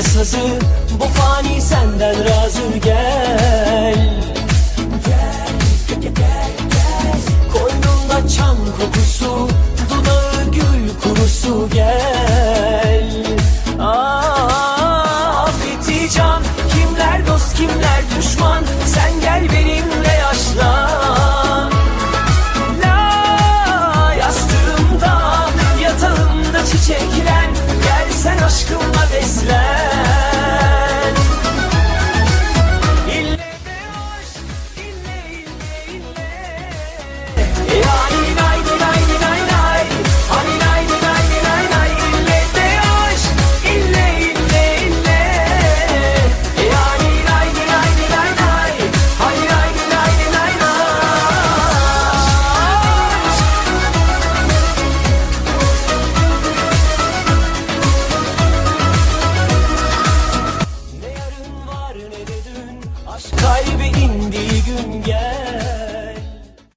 söyle sazı Bu fani senden razı gel. Gel, gel, gel, gel Koynumda çam kokusu Dudağı gül kurusu gel. Ah, Aa, can Kimler dost kimler düşman? Sen gel benimle yaşlan. Çiçeklen. Gel sen aşkımla beslen. Düne de dün aşk kaybı indiği